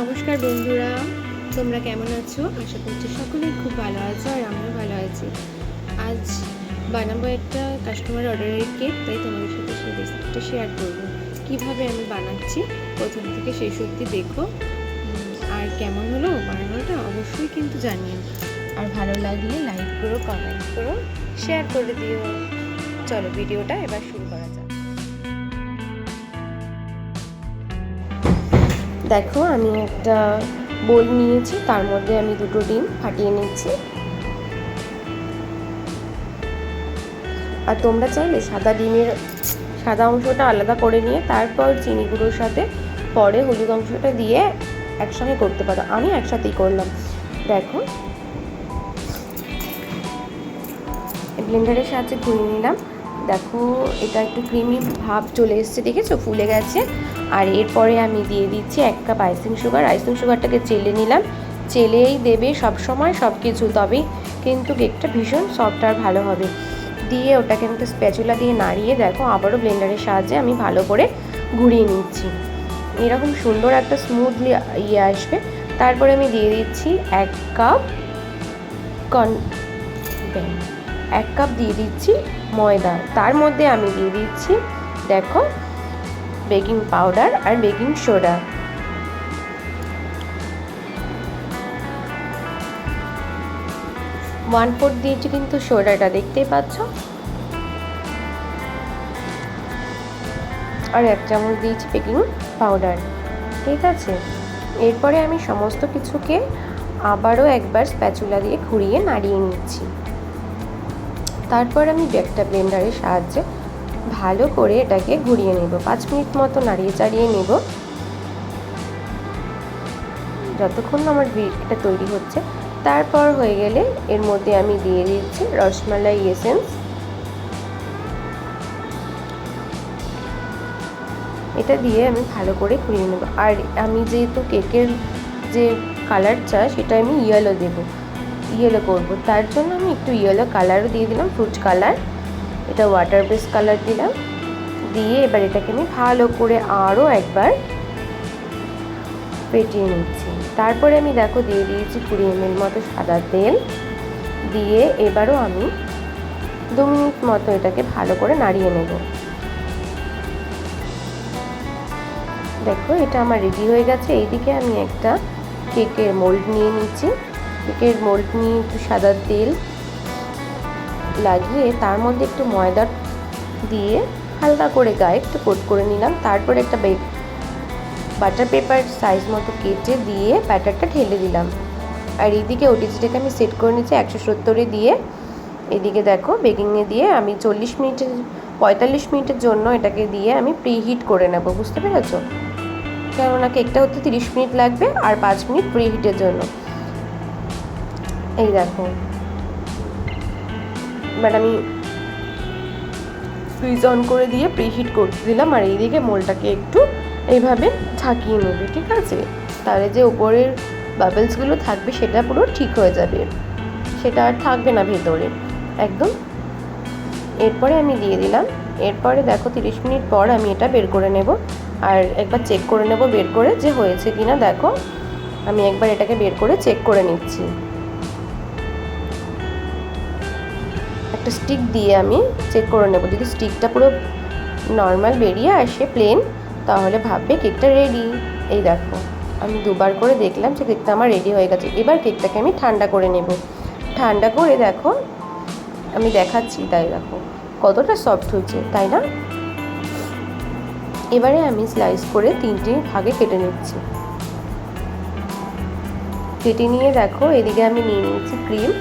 নমস্কার বন্ধুরা, তোমরা কেমন আছো? আশা করছি সকলেই খুব ভালো আছো আর আমিও ভালো আছি। আজ বানাবো একটা কাস্টমার অর্ডারের কেক তাই তোমাদের সাথে সেই রেসিপিটা শেয়ার করব। কীভাবে আমি বানাচ্ছি? প্রথম থেকে শেষ অবধি দেখো। আর কেমন হলো? বানানোটা অবশ্যই কিন্তু জানিও। আর ভালো লাগলে লাইক করো কমেন্ট করো শেয়ার করে দিও। চলো ভিডিওটা এবার শুরু দেখো, আমি একটা বোল নিয়েছি, তার মধ্যে আমি দুটো ডিম ফাটিয়ে নিচ্ছি। আর তোমরা চাইলে সাদা ডিমের, সাদা অংশটা আলাদা করে নিয়ে তারপর চিনি গুঁড়োর সাথে পরে হলুদ অংশটা দিয়ে একসঙ্গে করতে পারো। আমি একসাথেই করলাম। দেখো। ব্লেন্ডারের সাহায্যে ঘুরিয়ে নিলাম। দেখো, এটা একটু ক্রিমি ভাব চলে এসছে, দেখেছ? ফুলে গেছে। আর এরপরে আমি দিয়ে দিচ্ছি এক কাপ আইসিং সুগার আইসিং সুগারটাকে চেলে নিলাম। চেলেই দেবে সব সময় সব কিছু তবেই কিন্তু কেকটা ভীষণ সফট আর ভালো হবে। দিয়ে ওটাকে আমি স্প্যাচুলা দিয়ে নাড়িয়ে দেখো, আবারও ব্লেন্ডারের সাহায্যে আমি ভালো করে ঘুরিয়ে নিচ্ছি। এরকম সুন্দর একটা স্মুথলি ইয়ে আসবে। তারপরে আমি দিয়ে দিচ্ছি এক কাপ কন এক কাপ দিয়ে দিচ্ছি ময়দা। তার মধ্যে আমি দিয়ে দিচ্ছি, দেখো, বেকিং পাউডার আর বেকিং সোডা। ওয়ান ফোর্থ দিয়েছি কিন্তু সোডাটা, দেখতেই পাচ্ছ? আর এক চামচ দিয়েছি বেকিং পাউডার, ঠিক আছে? এরপরে আমি সমস্ত কিছুকে আবারও একবার স্প্যাচুলা দিয়ে ঘুরিয়ে নাড়িয়ে নিচ্ছি। তারপর আমি একটা ব্লেন্ডারের সাহায্যে ভালো করে এটাকে ঘুরিয়ে নেব। পাঁচ মিনিট মতো নাড়িয়ে চাড়িয়ে নেব। যতক্ষণ আমার এটা তৈরি হচ্ছে। তারপর হয়ে গেলে এর মধ্যে আমি দিয়ে দিচ্ছি রসমালাই এসেন্স এটা দিয়ে আমি ভালো করে ঘুরিয়ে নেব। আর আমি যেহেতু কেকের যে কালার চা, সেটা আমি ইয়েলো দেব। ইয়েলো করব। তার জন্য আমি একটু ইয়েলো কালারও দিয়ে দিলাম ফ্রুট কালার এটা ওয়াটার বেস কালার দিলাম। দিয়ে এবার এটাকে আমি ভালো করে আরও একবার পেটিয়ে নিচ্ছি। তারপরে আমি দেখো দিয়ে দিয়েছি কুড়ি এমএল মতো সাদা তেল। দিয়ে এবারও আমি দু মিনিট মতো এটাকে ভালো করে নাড়িয়ে নেব। দেখো এটা আমার রেডি হয়ে গেছে। এইদিকে আমি একটা কেকের মোল্ড নিয়ে নিচ্ছি। কেকের মোল্ড নিয়ে একটু সাদা তেল লাগিয়ে তার মধ্যে একটু ময়দা দিয়ে হালকা করে গায়ে একটু কোট করে নিলাম। তারপরে একটা বাটার পেপার সাইজ মতো কেটে দিয়ে ব্যাটারটা ঢেলে দিলাম। আর এইদিকে ওটিজিটাকে আমি সেট করে নিচ্ছি একশো সত্তরে দিয়ে। এদিকে দেখো বেকিংয়ে দিয়ে আমি চল্লিশ মিনিটের, পঁয়তাল্লিশ মিনিটের জন্য এটাকে দিয়ে আমি প্রি হিট করে নেব, বুঝতে পেরেছ? কেননা কেকটা হতে তিরিশ মিনিট লাগবে আর পাঁচ মিনিট প্রি হিটের জন্য। এই দেখো। এবার আমি সুইচ অন করে দিয়ে প্রিহিট করতে দিলাম আর এইদিকে মোলটাকে একটু এইভাবে ঝাঁকিয়ে নেবে, ঠিক আছে? তাহলে যে উপরের বাবলসগুলো থাকবে সেটা পুরো ঠিক হয়ে যাবে। সেটা আর থাকবে না ভেতরে। একদম। এরপরে আমি দিয়ে দিলাম। এরপরে দেখো তিরিশ মিনিট পর আমি এটা বের করে নেব। আর একবার চেক করে নেব বের করে যে হয়েছে কিনা। দেখো, আমি একবার এটাকে বের করে চেক করে নিচ্ছি। একটা স্টিক দিয়ে আমি চেক করে নেব। যদি স্টিকটা পুরো নর্মাল বেরিয়ে আসে প্লেন তাহলে ভাববে কেকটা রেডি এই দেখো, আমি দুবার করে দেখলাম যে কেকটা আমার রেডি হয়ে গেছে। এবার কেকটাকে আমি ঠান্ডা করে নেব। ঠান্ডা করে দেখো, আমি দেখাচ্ছি, তাই দেখো, কতটা সফট হয়েছে, তাই না? এবারে আমি স্লাইস করে তিনটি ভাগে কেটে নিচ্ছি। কেটে নিয়ে দেখো, এদিকে আমি নিয়ে নিয়েছি ক্রিম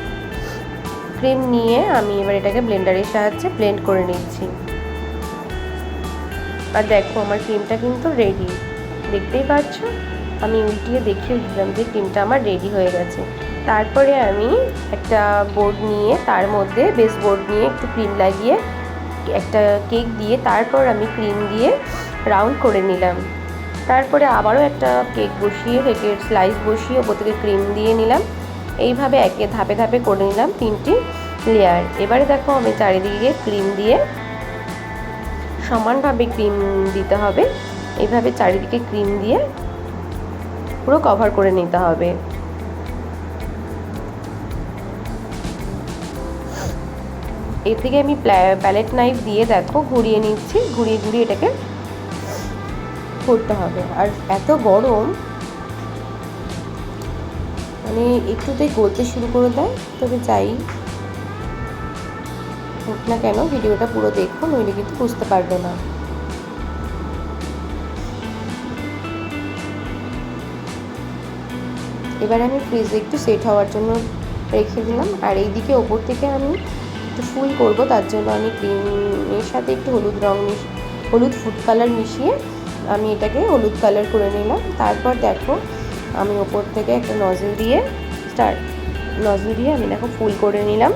ক্রিম নিয়ে আমি এবার এটাকে ব্লেন্ডারের সাহায্যে ব্লেন্ড করে নিচ্ছি। আর দেখো, আমার ক্রিমটা কিন্তু রেডি দেখতেই পাচ্ছ? আমি উল্টিয়ে দেখিয়ে দিলাম যে ক্রিমটা আমার রেডি হয়ে গেছে। তারপরে আমি একটা বোর্ড নিয়ে, তার মধ্যে বেস বোর্ড নিয়ে একটু ক্রিম লাগিয়ে, একটা কেক দিয়ে তারপর আমি ক্রিম দিয়ে রাউন্ড করে নিলাম। তারপরে আবারও একটা কেক বসিয়ে কেকের স্লাইস বসিয়ে, ওপর থেকে ক্রিম দিয়ে নিলাম। এইভাবে একে ধাপে ধাপে করে নিলাম তিনটি লেয়ার এবারে দেখো আমি চারিদিকে ক্রিম দিয়ে সমানভাবে ক্রিম দিতে হবে। এইভাবে চারিদিকে ক্রিম দিয়ে পুরো কভার করে নিতে হবে। এর থেকে আমি প্যালেট নাইফ দিয়ে দেখো ঘুরিয়ে নিচ্ছি। ঘুরিয়ে ঘুরিয়ে এটাকে করতে হবে। আর এত গরম মানে একটুতেই গলতে শুরু করে দেয়, তবে যাই হোক না কেন, ভিডিওটা পুরো দেখো, নইলে কিন্তু বুঝতে পারবে না। এবার আমি ফ্রিজে একটু সেট হওয়ার জন্য রেখে দিলাম, আর এইদিকে ওপর থেকে আমি একটু ফুল করব, তার জন্য আমি ক্রিমের সাথে একটু হলুদ রং হলুদ ফুড কালার মিশিয়ে আমি এটাকে হলুদ কালার করে নিলাম। তারপর দেখো আমি ওপর থেকে একটা নজল দিয়ে স্টার নজল দিয়ে আমি দেখো ফুল করে নিলাম।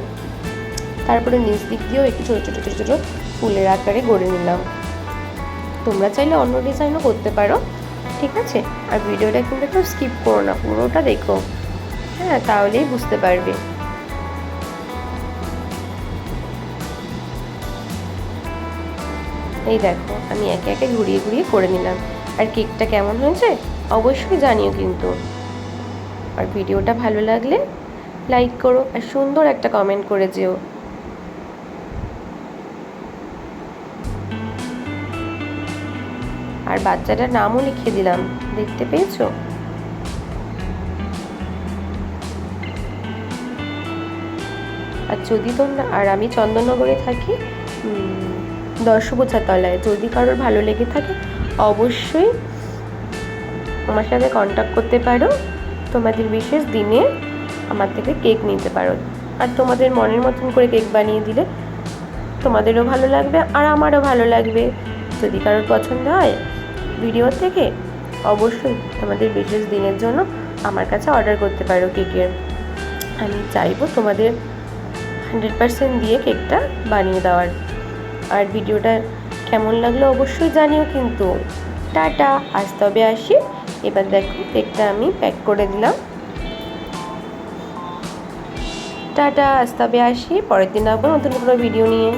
তারপরে নিচ দিক দিয়েও একটু ছোটো ছোটো ছোটো ছোটো ফুলের আকারে গড়ে নিলাম। তোমরা চাইলে অন্য ডিজাইনও করতে পারো, ঠিক আছে? আর ভিডিওটা কিন্তু একটু স্কিপ করো না, পুরোটা দেখো। হ্যাঁ তাহলেই বুঝতে পারবে। এই দেখো, আমি একে একে ঘুরিয়ে ঘুরিয়ে করে নিলাম। আর কেকটা কেমন হয়েছে? অবশ্যই জানিও কিন্তু। আর ভিডিওটা ভালো লাগলে লাইক করো আর সুন্দর একটা কমেন্ট করে যেও। আর বাচ্চাটার নামও লিখে দিলাম, দেখতে পেয়েছ? আর যদি তোমরা, আর আমি চন্দননগরে থাকি দর্শবোঝা তলায়, যদি কারোর ভালো লেগে থাকে, অবশ্যই আমার সাথে কন্ট্যাক্ট করতে পারো। তোমাদের বিশেষ দিনে আমার থেকে কেক নিতে পারো। আর তোমাদের মনের মতন করে কেক বানিয়ে দিলে তোমাদেরও ভালো লাগবে আর আমারও ভালো লাগবে। যদি কারোর পছন্দ হয় ভিডিও থেকে, অবশ্যই তোমাদের বিশেষ দিনের জন্য আমার কাছে অর্ডার করতে পারো কেকের আমি চাইব তোমাদের হান্ড্রেড পারসেন্ট দিয়ে কেকটা বানিয়ে দেওয়ার। আর ভিডিওটা কেমন লাগল অবশ্যই জানিও কিন্তু। টাটা, আজ তবে আসি। এবার দেখো, কেকটা আমি প্যাক করে দিলাম। টাটা আস্তাবে আসি, পরের দিন আবার নতুন কোনো ভিডিও নিয়ে।